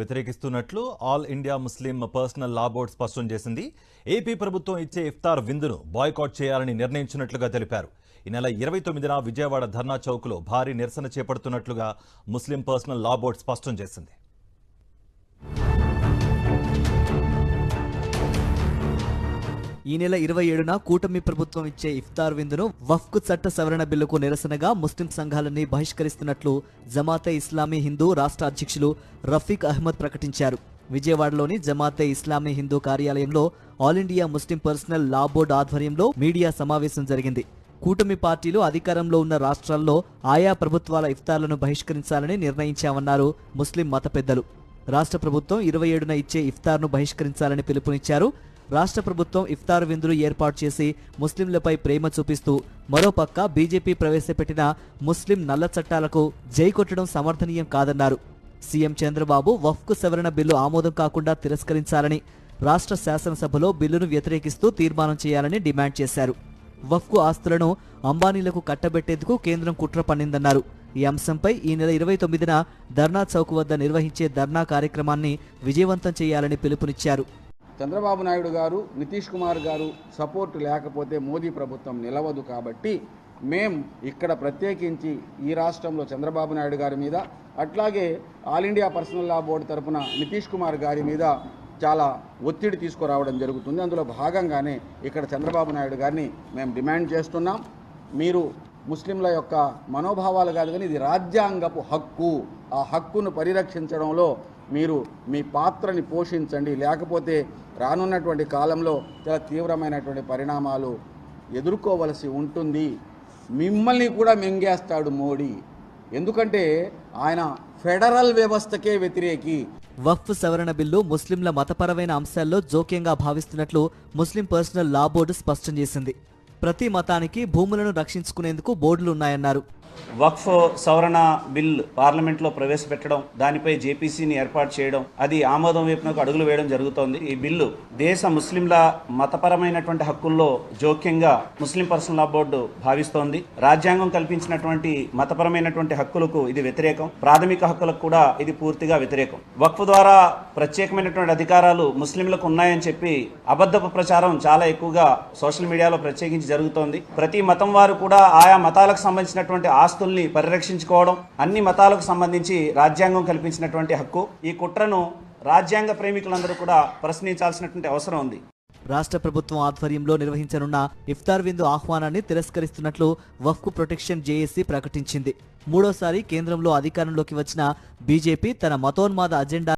వ్యతిరేకిస్తున్నట్లు all India Muslim personal law board స్పష్టం చేసింది. AP ప్రభుత్వం ఇచ్చే ఇఫ్తార్ విందును బాయ్కాట్ చేయాలని నిర్ణయించినట్లుగా తెలిపారు. ఈ నెల ఇరవై తొమ్మిదిన విజయవాడ ధర్నా చౌక్లో భారీ నిరసన చేపడుతున్నట్లుగా ముస్లిం పర్సనల్ లా బోర్డు స్పష్టం చేసింది. ఈ నెల ఇరవై ఏడున కూటమి ప్రభుత్వం ఇచ్చే ఇఫ్తార్ విందును వఫ్కు చట్ట సవరణ బిల్లుకు నిరసనగా ముస్లిం సంఘాలన్నీ బహిష్కరిస్తున్నట్లు జమాతే ఇస్లామీ హిందూ రాష్ట్ర అధ్యక్షులు రఫీక్ అహ్మద్ ప్రకటించారు. విజయవాడలోని జమాతే ఇస్లామీ హిందూ కార్యాలయంలో all India Muslim personal law board ఆధ్వర్యంలో మీడియా సమావేశం జరిగింది. కూటమి పార్టీలు అధికారంలో ఉన్న రాష్ట్రాల్లో ఆయా ప్రభుత్వాల ఇఫ్తార్లను బహిష్కరించాలని నిర్ణయించామన్నారు ముస్లిం మత పెద్దలు. రాష్ట్ర ప్రభుత్వం ఇరవై ఏడున ఇచ్చే ఇఫ్తార్ను బహిష్కరించాలని పిలుపునిచ్చారు. రాష్ట్ర ప్రభుత్వం ఇఫ్తార్ విందులు ఏర్పాటు చేసి ముస్లింలపై ప్రేమ చూపిస్తూ మరోపక్క బీజేపీ ప్రవేశపెట్టిన ముస్లిం నల్ల చట్టాలకు జై కొట్టడం సమర్థనీయం కాదన్నారు. సీఎం చంద్రబాబు వఫ్కు సవరణ బిల్లు ఆమోదం కాకుండా తిరస్కరించాలని రాష్ట్ర శాసనసభలో బిల్లును వ్యతిరేకిస్తూ తీర్మానం చేయాలని డిమాండ్ చేశారు. వఫ్కు ఆస్తులను అంబానీలకు కట్టబెట్టేందుకు కేంద్రం కుట్ర పన్నిందన్నారు. ఈ అంశంపై ఈ నెల ఇరవై తొమ్మిదిన ధర్నా చౌక్ వద్ద నిర్వహించే ధర్నా కార్యక్రమాన్ని విజయవంతం చేయాలని పిలుపునిచ్చారు. చంద్రబాబు నాయుడు గారు నితీష్ కుమార్ గారు సపోర్ట్ లేకపోతే మోదీ ప్రభుత్వం నిలవదు కాబట్టి మేం ఇక్కడ ప్రత్యేకించి ఈ రాష్ట్రంలో చంద్రబాబు నాయుడు గారి మీద అట్లాగే all India personal law board తరపున నితీష్ కుమార్ గారి మీద చాలా ఒత్తిడి తీసుకురావడం జరుగుతుంది. అందులో భాగంగానే ఇక్కడ చంద్రబాబు నాయుడు గారిని మేము డిమాండ్ చేస్తున్నాం. మీరు ముస్లింల యొక్క మనోభావాలు కాదు కానీ ఇది రాజ్యాంగపు హక్కు. ఆ హక్కును పరిరక్షించడంలో మీరు మీ పాత్రని పోషించండి. లేకపోతే రానున్నటువంటి కాలంలో చాలా తీవ్రమైనటువంటి పరిణామాలు ఎదుర్కోవలసి ఉంటుంది. మిమ్మల్ని కూడా మింగేస్తాడు మోడీ. ఎందుకంటే ఆయన ఫెడరల్ వ్యవస్థకే వ్యతిరేకి. వక్ఫ్ సవరణ బిల్లు ముస్లింల మతపరమైన అంశాల్లో జోక్యంగా భావిస్తున్నట్లు ముస్లిం పర్సనల్ లా బోర్డు స్పష్టం చేసింది. ప్రతి మతానికి భూములను రక్షించుకునేందుకు బోర్డులు ఉన్నాయన్నారు వక్ఫ్ సవరణ బిల్ పార్లమెంట్లో ప్రవేశపెట్టడం దానిపై జేపీసీని ఏర్పాటు చేయడం అది ఆమోదం వైపునకు అడుగులు వేయడం జరుగుతోంది. ఈ బిల్లు దేశ ముస్లింల మతపరమైనటువంటి హక్కుల్లో జోక్యంగా ముస్లిం పర్సనల్ లా బోర్డు భావిస్తోంది. రాజ్యాంగం కల్పించినటువంటి మతపరమైనటువంటి హక్కులకు ఇది వ్యతిరేకం. ప్రాథమిక హక్కులకు కూడా ఇది పూర్తిగా వ్యతిరేకం. వక్ఫ్ ద్వారా ప్రత్యేకమైనటువంటి అధికారాలు ముస్లింలకు ఉన్నాయని చెప్పి అబద్ధపు ప్రచారం చాలా ఎక్కువగా సోషల్ మీడియాలో ప్రత్యేకించి జరుగుతోంది. ప్రతి మతం వారు కూడా ఆయా మతాలకు సంబంధించినటువంటి ఆస్తుల్ని పరిరక్షించుకోవడం అన్ని మతాలకు సంబంధించి రాజ్యాంగం కల్పించినటువంటి హక్కు. ఈ కుట్రను రాజ్యాంగ ప్రేమికులందరూ కూడా ప్రశ్నించాల్సినటువంటి అవసరం ఉంది. రాష్ట్ర ప్రభుత్వం ఆధ్వర్యంలో నిర్వహించనున్న ఇఫ్తార్ విందు ఆహ్వానాన్ని తిరస్కరిస్తున్నట్లు వఫ్కు ప్రొటెక్షన్ జేఏసీ ప్రకటించింది. మూడోసారి కేంద్రంలో అధికారంలోకి వచ్చిన బీజేపీ తన మతోన్మాద అజెండా